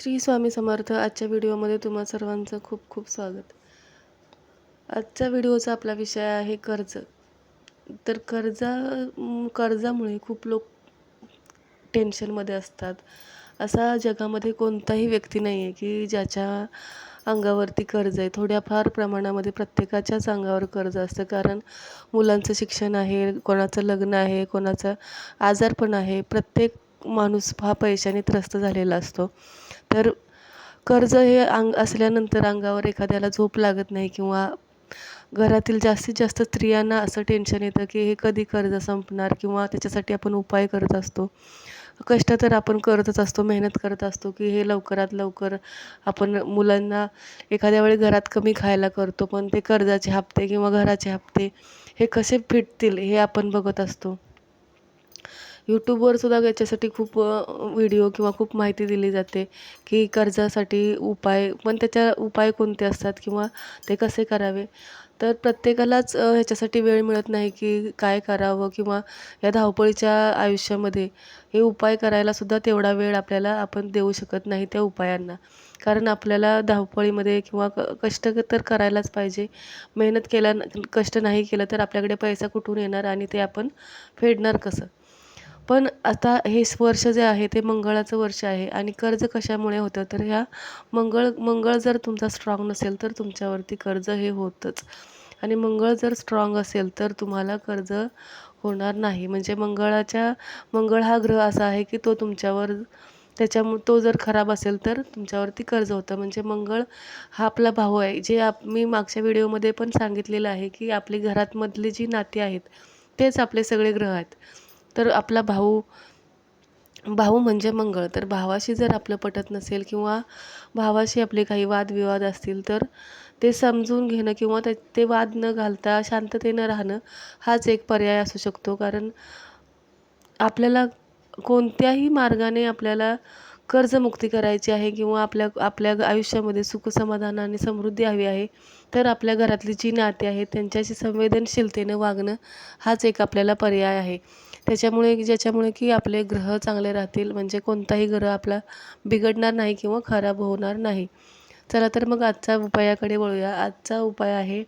श्री स्वामी समर्थ आजच्या व्हिडिओमध्ये तुम्हा सर्वांचं खूप खूप स्वागत. आजच्या व्हिडिओचा आपला विषय आहे कर्ज. तर कर्जा कर्जामुळे खूप लोक टेन्शनमध्ये असतात. असा जगामध्ये कोणताही व्यक्ती नाही आहे की ज्याच्या अंगावरती कर्ज आहे. थोड्याफार प्रमाणामध्ये प्रत्येकाच्याच अंगावर कर्ज असतं. कारण मुलांचं शिक्षण आहे कोणाचं लग्न आहे कोणाचं आजारपण आहे. प्रत्येक माणूस हा पैशाने त्रस्त झालेला असतो. तर कर्ज हे अंग असल्यानंतर अंगावर एखाद्याला झोप लागत नाही किंवा घरातील जास्तीत जास्त स्त्रियांना असं टेन्शन येतं की हे कधी कर्ज संपणार किंवा त्याच्यासाठी आपण उपाय करत असतो. कष्ट तर आपण करतच असतो मेहनत करत असतो की हे लवकरात लवकर आपण मुलांना एखाद्या वेळी घरात कमी खायला करतो पण ते कर्जाचे हप्ते किंवा घराचे हप्ते हे कसे फिटतील हे आपण बघत असतो. यूट्यूबवर सुद्धा याच्यासाठी खूप व्हिडिओ किंवा खूप माहिती दिली जाते की कर्जासाठी उपाय पण त्याच्या उपाय कोणते असतात किंवा ते कसे करावे? तर प्रत्येकालाच ह्याच्यासाठी वेळ मिळत नाही की काय करावं किंवा या धावपळीच्या आयुष्यामध्ये हे उपाय करायला सुद्धा तेवढा वेळ आपल्याला आपण देऊ शकत नाही त्या उपायांना. कारण आपल्याला धावपळीमध्ये किंवा क कष्ट तर करायलाच पाहिजे. मेहनत केल्या कष्ट नाही केलं तर आपल्याकडे पैसा कुठून येणार आणि ते आपण फेडणार कसं? पण आता हे वर्ष जे आहे ते मंगळाचं वर्ष आहे आणि कर्ज कशामुळे होतं? तर ह्या मंगळ मंगळ जर तुमचा स्ट्रॉंग नसेल तर तुमच्यावरती कर्ज हे होतंच. आणि मंगळ जर स्ट्रॉंग असेल तर तुम्हाला कर्ज होणार नाही. म्हणजे मंगळाच्या मंगळ हा ग्रह असा आहे की तो तुमच्यावर त्याच्यामुळे तो जर खराब असेल तर तुमच्यावरती कर्ज होतं. म्हणजे मंगळ हा आपला भाऊ आहे. जे आप मी मागच्या व्हिडिओमध्ये पण सांगितलेलं आहे की आपली घरातमधली जी नाती आहेत तेच आपले सगळे ग्रह आहेत. तर आपला भाऊ भाऊ म्हणजे मंगळ. तर भावाशी जर आपलं पटत नसेल किंवा भावाशी आपले काही वादविवाद असतील तर ते समजून घेणं किंवा ते ते वाद न घालता शांततेनं राहणं हाच एक पर्याय असू शकतो. कारण आपल्याला कोणत्याही मार्गाने आपल्याला कर्जमुक्ती करायची आहे किंवा आपल्या आपल्या आयुष्यामध्ये सुखसमाधान आणि समृद्धी हवी आहे तर आपल्या घरातली जी नाती आहेत त्यांच्याशी संवेदनशीलतेनं वागणं हाच एक आपल्याला पर्याय आहे. त्याच्यामुळे ज्याच्यामुळे की आपले ग्रह चांगले राहतील म्हणजे कोणताही ग्रह आपला बिघडणार नाही किंवा खराब होणार नाही. चला तर मग आजच्या उपायाकडे वळूया. आजचा उपाय आहे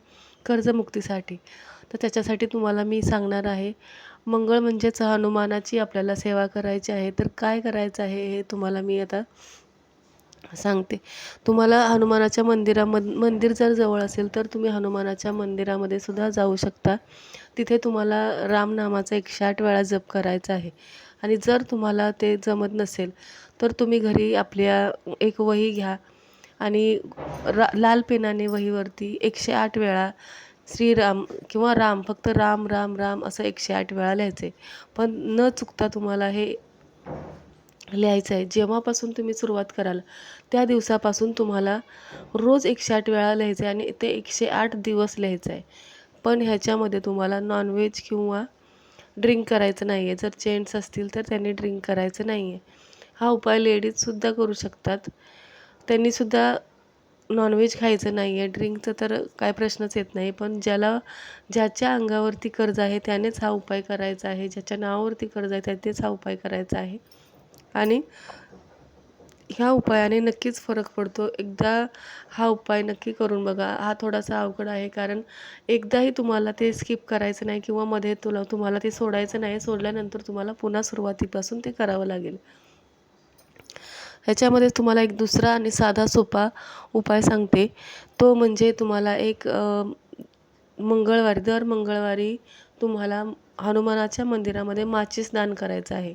कर्जमुक्तीसाठी. तर त्याच्यासाठी तुम्हाला मी सांगणार आहे मंगळ म्हणजेच हनुमानाची आपल्याला सेवा करायची आहे. तर काय करायचं आहे हे तुम्हाला मी आता सांगते. तुम्हाला हनुमानाच्या मंदिरामध मंदिर जर जवळ असेल तर तुम्ही हनुमानाच्या मंदिरामध्ये सुद्धा जाऊ शकता. तिथे तुम्हाला रामनामाचा एकशे आठ वेळा जप करायचा आहे. आणि जर तुम्हाला ते जमत नसेल तर तुम्ही घरी आपल्या एक वही घ्या. आणि रा लाल पेनाने वहीवरती एकशे आठ वेळा श्रीराम किंवा राम फक्त राम राम राम असं एकशे आठ वेळा लिहायचे. पण न चुकता तुम्हाला हे लिहायचं आहे जेव्हापासून तुम्ही सुरुवात कराल त्या दिवसापासून तुम्हाला रोज एकशे आठ वेळा लिहायचं आहे आणि ते एकशे आठ दिवस लिहायचं आहे पण ह्याच्यामध्ये तुम्हाला नॉनव्हेज किंवा ड्रिंक करायचं नाही आहे जर जेंट्स असतील तर त्यांनी ड्रिंक करायचं नाही आहे हा उपाय लेडीजसुद्धा करू शकतात. त्यांनीसुद्धा नॉनव्हेज खायचं नाही आहे ड्रिंकचं तर काय प्रश्नच येत नाही. पण ज्याला ज्याच्या अंगावरती कर्ज आहे त्यानेच हा उपाय करायचा आहे. ज्याच्या नावावरती कर्ज आहे त्यानेच हा उपाय करायचा आहे. आणि ह्या उपायाने नक्कीच फरक पडतो. एकदा हा उपाय नक्की करून बघा. हा थोडासा अवघड आहे कारण एकदाही तुम्हाला ते स्किप करायचं नाही किंवा मध्ये तुला तुम्हाला ते सोडायचं नाही सोडल्यानंतर तुम्हाला पुन्हा सुरुवातीपासून ते करावं लागेल. ह्याच्यामध्ये तुम्हाला एक दुसरा आणि साधा सोपा उपाय सांगते. तो म्हणजे तुम्हाला एक मंगळवारी दर मंगळवारी तुम्हाला हनुमानाच्या मंदिरामध्ये माचीस दान करायचं आहे.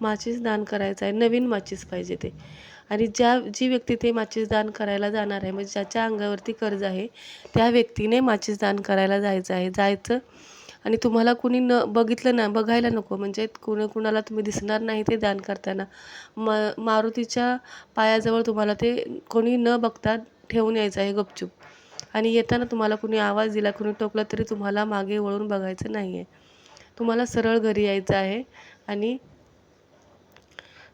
माचीस दान करायचं आहे. नवीन माचीस पाहिजे ते. आणि ज्या जी व्यक्ती ते माचीस दान करायला जाणार आहे म्हणजे ज्याच्या अंगावरती कर्ज आहे त्या व्यक्तीने माचीस दान करायला जायचं आहे. जायचं आणि तुम्हाला कुणी न बघितलं ना बघायला नको. म्हणजे कुणा कुणाला तुम्ही दिसणार नाही ते दान करताना. म मारुतीच्या पायाजवळ तुम्हाला ते कोणी न बघता ठेवून यायचं आहे गपचूप. आणि येताना तुम्हाला कुणी आवाज दिला कुणी टोकला तरी तुम्हाला मागे वळून बघायचं नाही आहे तुम्हाला सरळ घरी यायचं आहे आणि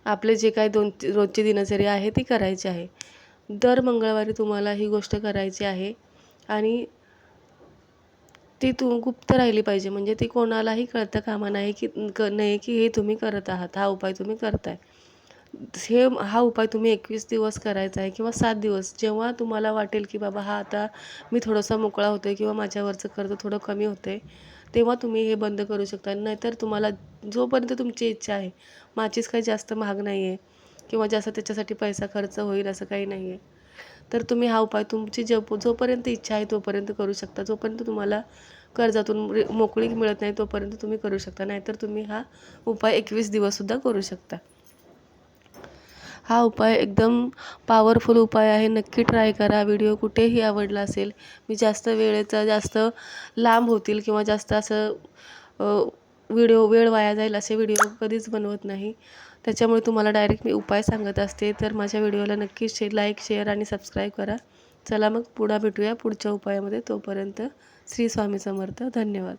आपले जे काही दोन रोजची दिनचर्या आहे ती करायची आहे. दर मंगळवारी तुम्हाला ही गोष्ट करायची आहे आणि ती तू गुप्त राहिली पाहिजे. म्हणजे ती कोणालाही कळतं कामा नाही की क नाही की हे तुम्ही करत आहात हा उपाय तुम्ही करताय. हे हा उपाय तुम्ही एकवीस दिवस करायचा आहे किंवा सात दिवस. जेव्हा तुम्हाला वाटेल की बाबा हा आता मी थोडासा मोकळा होतो आहे किंवा माझ्यावरचं कर्ज थोडं कमी होतं आहे तेव्हा तुम्ही हे बंद करू शकता. नाहीतर तुम्हाला जोपर्यंत तुमची इच्छा आहे माचीस काही जास्त महाग नाही आहे किंवा जास्त त्याच्यासाठी पैसा खर्च होईल असं काही नाही आहे तर तुम्ही हा उपाय तुमची जो जोपर्यंत इच्छा आहे तोपर्यंत करू शकता. जोपर्यंत तुम्हाला कर्जातून मोकळी मिळत नाही तोपर्यंत तुम्ही करू शकता. नाहीतर तुम्ही हा उपाय एकवीस दिवससुद्धा करू शकता. हा उपाय एकदम पॉवरफुल उपाय आहे. नक्की ट्राय करा. व्हिडिओ कुठेही आवडला असेल मी जास्त वेळेचा जास्त लांब होतील किंवा जास्त असं व्हिडिओ वेळ वाया जाईल असे व्हिडिओ कधीच बनवत नाही. त्याच्यामुळे तुम्हाला डायरेक्ट मी उपाय सांगत असते. तर माझ्या व्हिडिओला नक्कीच शे लाईक शेअर आणि सबस्क्राईब करा. चला मग पुढं भेटूया पुढच्या उपायामध्ये. तोपर्यंत श्री स्वामी समर्थ. धन्यवाद.